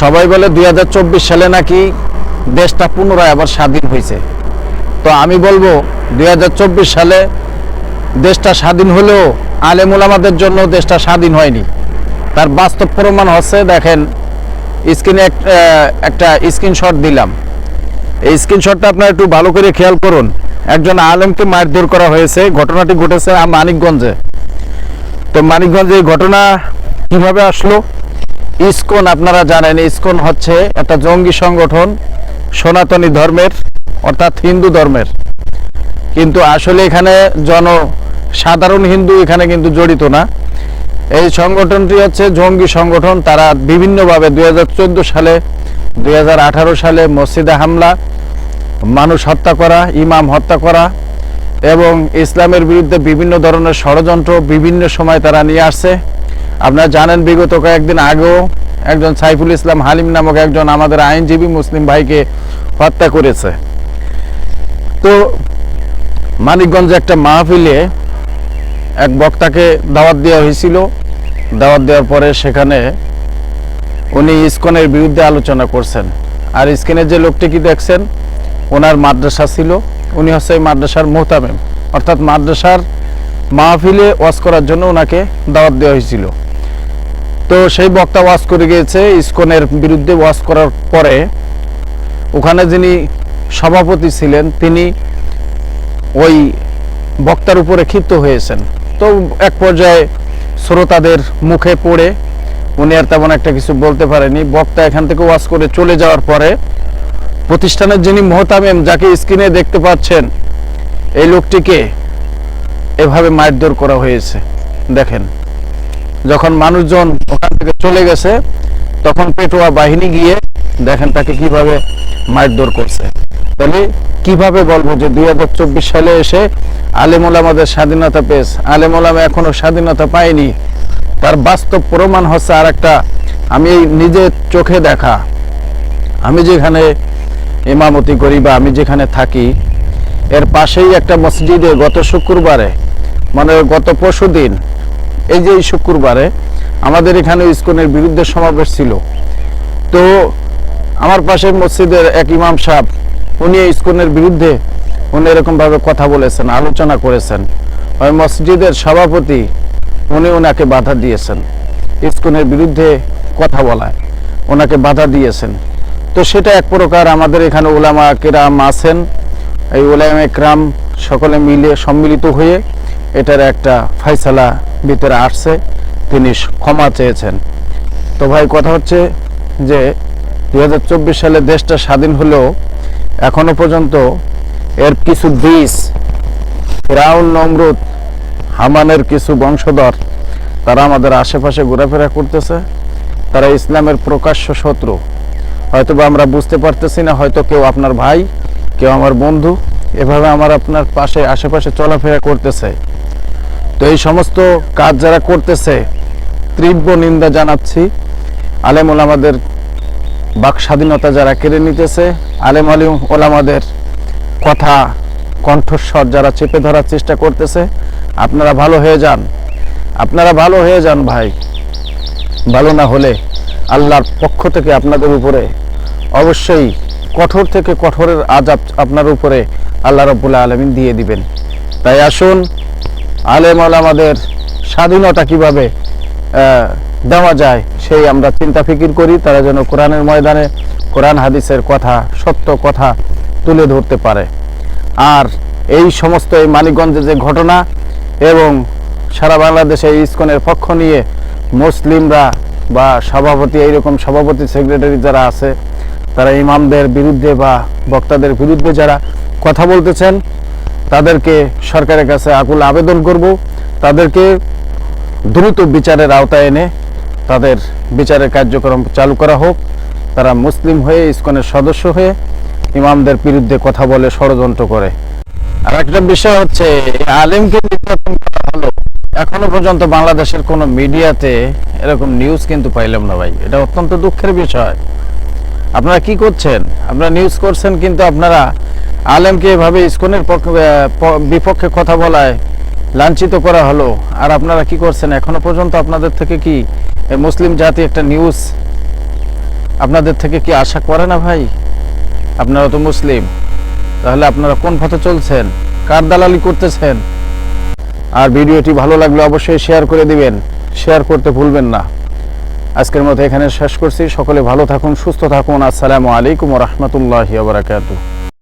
সবাই বলে দুই হাজার চব্বিশ সালে নাকি দেশটা পুনরায় আবার স্বাধীন হয়েছে। তো আমি বলব, দুই হাজার চব্বিশ সালে দেশটা স্বাধীন হলেও আলেমুল আমাদের জন্য দেশটা স্বাধীন হয়নি। তার বাস্তব প্রমাণ হচ্ছে, দেখেন, স্ক্রিনে একটা স্ক্রিনশট দিলাম। এই স্ক্রিনশটটা আপনারা একটু ভালো করে খেয়াল করুন। একজন আলেমকে মারধর করা হয়েছে। ঘটনাটি ঘটেছে মানিকগঞ্জে। তো মানিকগঞ্জে এই ঘটনা কীভাবে আসলো? ইসকন, আপনারা জানেন ইসকন হচ্ছে একটা জঙ্গি সংগঠন, সনাতনী ধর্মের, অর্থাৎ হিন্দু ধর্মের। কিন্তু আসলে এখানে জন সাধারণ হিন্দু, এখানে কিন্তু জড়িত না। এই সংগঠনটি হচ্ছে জঙ্গি সংগঠন। তারা বিভিন্নভাবে দুই হাজার চোদ্দ সালে দু হাজার আঠারো সালে মসজিদে হামলা, মানুষ হত্যা করা, ইমাম হত্যা করা এবং ইসলামের বিরুদ্ধে বিভিন্ন ধরনের ষড়যন্ত্র বিভিন্ন সময় তারা নিয়ে আসছে। আপনারা জানেন, বিগত কয়েকদিন আগেও একজন সাইফুল ইসলাম হালিম নামক একজন আমাদের আইনজীবী মুসলিম ভাইকে হত্যা করেছে। তো মানিকগঞ্জে একটা মাহফিলে এক বক্তাকে দাওয়াত দেওয়া হয়েছিল। দাওয়াত দেওয়ার পরে সেখানে উনি ইসকনের বিরুদ্ধে আলোচনা করছেন। আর ইস্কনের যে লোকটি কি দেখছেন, ওনার মাদ্রাসা ছিল। উনি হচ্ছে এই মাদ্রাসার মোহতামেম। অর্থাৎ মাদ্রাসার মাহফিলে ওয়াজ করার জন্য ওনাকে দাওয়াত দেওয়া হয়েছিল। তো সেই বক্তা ওয়াজ করে গিয়েছে, ইসকনের বিরুদ্ধে ওয়াজ করার পরে ওখানে যিনি সভাপতি ছিলেন, তিনি ওই বক্তার উপরে ক্ষিপ্ত হয়েছেন। তো এক পর্যায়ে শ্রোতাদের মুখে পড়ে, উনি আর তেমন একটা কিছু বলতে পারেনি। বক্তা এখান থেকে ওয়াজ করে চলে যাওয়ার পরে প্রতিষ্ঠানের যিনি মোহতামেম, যাকে স্ক্রিনে দেখতে পাচ্ছেন, এই লোকটিকে এভাবে মারধর করা হয়েছে। দেখেন। যখন মানুষজন ওখান থেকে চলে গেছে, তখন পেটোয়া বাহিনী গিয়ে দেখেন তাকে কীভাবে মারধর করছে। তাহলে কীভাবে বলব যে দুই হাজার চব্বিশ সালে এসে আলেমুল আমাদের স্বাধীনতা পেয়েছে। আলেমুল এখনও স্বাধীনতা পায়নি। তার বাস্তব প্রমাণ হচ্ছে আর একটা আমি নিজের চোখে দেখা, আমি যেখানে ইমামতি করি বা আমি যেখানে থাকি, এর পাশেই একটা মসজিদে গত শুক্রবারে মানে গত পরশু দিন এই যে এই শুক্রবারে আমাদের এখানে ইস্কনের বিরুদ্ধে সমাবেশ ছিল। তো আমার পাশের মসজিদের এক ইমাম সাহেব, উনি ইস্কনের বিরুদ্ধে উনি এরকমভাবে কথা বলেছেন, আলোচনা করেছেন। ওই মসজিদের সভাপতি, উনি ওনাকে বাধা দিয়েছেন, ইস্কনের বিরুদ্ধে কথা বলায়। ওনাকে বাধা দিয়েছেন। তো সেটা এক প্রকার আমাদের এখানে ওলামা কেরাম আছেন, এই ওলামা একরাম সকলে মিলে সম্মিলিত হয়ে এটার একটা ফয়সালা ভিতরে আসছে, তিনি ক্ষমা চেয়েছেন। তো ভাই, কথা হচ্ছে যে দু হাজার চব্বিশ সালে দেশটা স্বাধীন হলেও এখনও পর্যন্ত এর কিছু বীজ, ফেরাউন, নমরুদ, হামানের কিছু বংশধর, তারা আমাদের আশেপাশে ঘোরাফেরা করতেছে। তারা ইসলামের প্রকাশ্য শত্রু। হয়তো বা আমরা বুঝতে পারতেছি না, হয়তো কেউ আপনার ভাই, কেউ আমার বন্ধু, এভাবে আমার আপনার পাশে, আশেপাশে চলাফেরা করতেছে। তো এই সমস্ত কাজ যারা করতেছে, তীব্র নিন্দা জানাচ্ছি। আলেম ওলামাদের বাক স্বাধীনতা যারা কেড়ে নিতেছে আলেম আলিম ওলামাদের কথা, কণ্ঠস্বর যারা চেপে ধরার চেষ্টা করতেছে, আপনারা ভালো হয়ে যান। আপনারা ভালো হয়ে যান ভাই। ভালো না হলে আল্লাহর পক্ষ থেকে আপনাদের উপরে, অবশ্যই কঠোর থেকে কঠোরের আজাব আপনার উপরে আল্লাহ রব্বুল্লাহ আলমিন দিয়ে দিবেন। তাই আসুন আলেম আমাদের স্বাধীনতা কীভাবে দেওয়া যায়, সেই আমরা চিন্তা ফিকির করি। তারা যেন কোরআনের ময়দানে কোরআন হাদিসের কথা, সত্য কথা তুলে ধরতে পারে। আর এই সমস্ত এই মানিকগঞ্জে যে ঘটনা এবং সারা বাংলাদেশে ইসকনের পক্ষ নিয়ে মুসলিমরা বা সভাপতি, এইরকম সভাপতি, সেক্রেটারি যারা আছে, তারা ইমামদের বিরুদ্ধে বা বক্তাদের বিরুদ্ধে যারা কথা বলতেছেন তাদেরকে সরকারের কাছে আকুল আবেদন করব। তাদেরকে দ্রুত বিচারের আওতায় এনে তাদের বিচারের কার্যক্রম চালু করা হোক। তারা মুসলিম হয়ে, ইসকনের সদস্য হয়ে ইমামদের বিরুদ্ধে কথা বলে, ষড়যন্ত্র করে। আর একটা বিষয় হচ্ছে আলেমকে নির্যাতন করা হলো। এখনও পর্যন্ত বাংলাদেশের কোনো মিডিয়াতে এরকম নিউজ কিন্তু পাইলাম না ভাই। এটা অত্যন্ত দুঃখের বিষয়। আপনারা কি করছেন? আপনারা নিউজ করছেন কিন্তু আপনারা আলেমকে এভাবে ইসকনের পক্ষ- বিপক্ষে কথা বলায় লাঞ্ছিত করা হলো। আর আপনারা কি করছেন? এখনও পর্যন্ত আপনাদের থেকে কি মুসলিম জাতি একটা নিউজ আপনাদের থেকে কি আশা করে না ভাই? আপনারা তো মুসলিম। তাহলে আপনারা কোন পথে চলছেন? কার দালালি করতেছেন? আর ভিডিওটি ভালো লাগলে অবশ্যই শেয়ার করে দিবেন। শেয়ার করতে ভুলবেন না। আজকের মতো এখানে শেষ করছি। সকলে ভালো থাকুন, সুস্থ থাকুন। আসসালামু আলাইকুম রহমতুল্লাহ বারাকাতুহ।